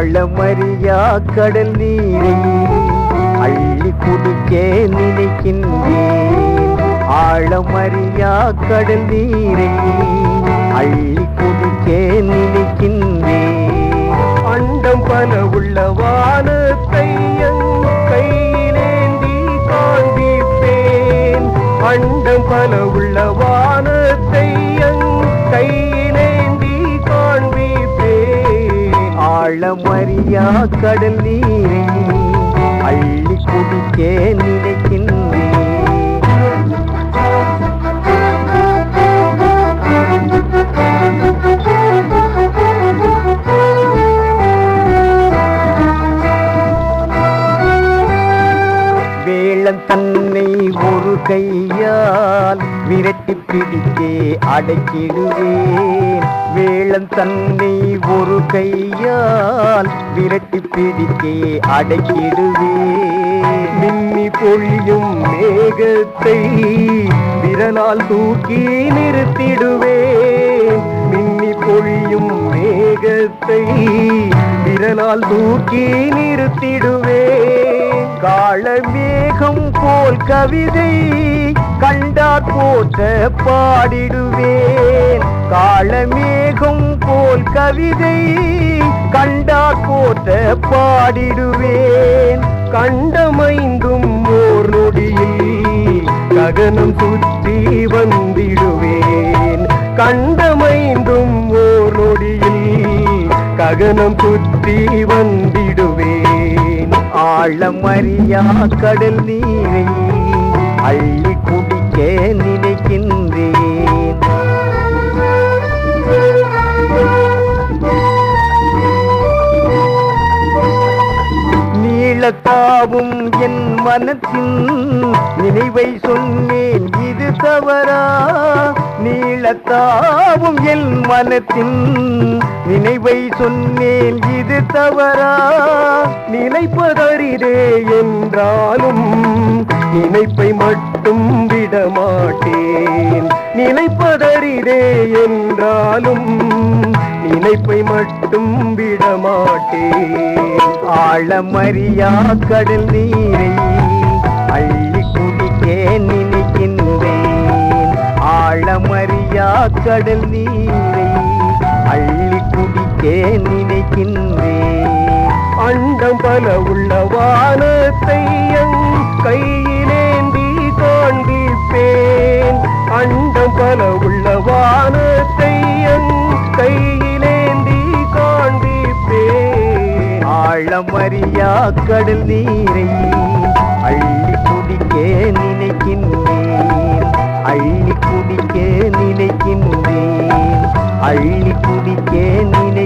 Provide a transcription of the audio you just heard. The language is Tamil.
அளமறியா கடல் நீரை அள்ளி குடிக்க நினைக்கின்றேன். ஆழமறியா கடல் நீரை அள்ளி குடிக்க நினைக்கின்றேன். அண்டம் பல உள்ள வானத்தை கையிலேந்தி காண்பிப்பேன். அண்டம் பல உள்ள வானத்தை கையிலே வளமறியா கடல் நீரை அள்ளி குடிக்க நினைக்கின்றேன். வேளம் தன்னை ஒரு கையால் விரட்டி பிடித்தே அடக்கிடுவேன். வேளன் தன்னை ஒரு கையால் விரட்டி பிடித்தே அடக்கிடுவே. மின்னி பொழியும் மேகத்தை விரலால் தூக்கி நிறுத்திடுவே. மின்னி பொழியும் மேகத்தை விரலால் தூக்கி நிறுத்திடுவே. கால மேகம் போல் கவிதை கண்டார் போட்ட பாடிடுவே. காலமேகம் போல் கவிதை கண்டா போட்ட பாடிடுவேன். கண்டமைந்தும் ஓர் நொடியில் ககனம் சுற்றி வந்திடுவேன். கண்டமைந்தும் ஓர் நொடியில் ககனம் சுற்றி வந்திடுவேன். ஆழமறியா கடல் நீரை அள்ளி குடிக்க நினைக்கின்றேன். நீளத்தாவும் என் மனத்தின் நினைவை சொன்னேன். இது தவறா? நீளத்தாவும் என் மனத்தின் நினைவை சொன்னேன். இது தவறா? நினைப்பதறிதே என்றாலும் நினைப்பை மட்டும் விடமாட்டேன். நினைப்பதறிதே என்றாலும் நினைப்பை மட்டும் விடமாட்டேன். ஆழமறியா கடல் நீரை அள்ளி குடிக்க நினைக்கின்றேன். ஆழமறியா கடல் நீரை அள்ளி குடிக்க நினைக்கின்றேன். அண்டம் பல உள்ள வானத்தை கையிலேந்தி காண்பிப்பேன் அண்டம் பல உள்ள வானத்தை ஆழமறியா கடல் நீரை அள்ளி குடிக்க நினைக்கின்றேன். அள்ளி குடிக்க நினைக்கின்றேன். அள்ளி குடிக்க நினை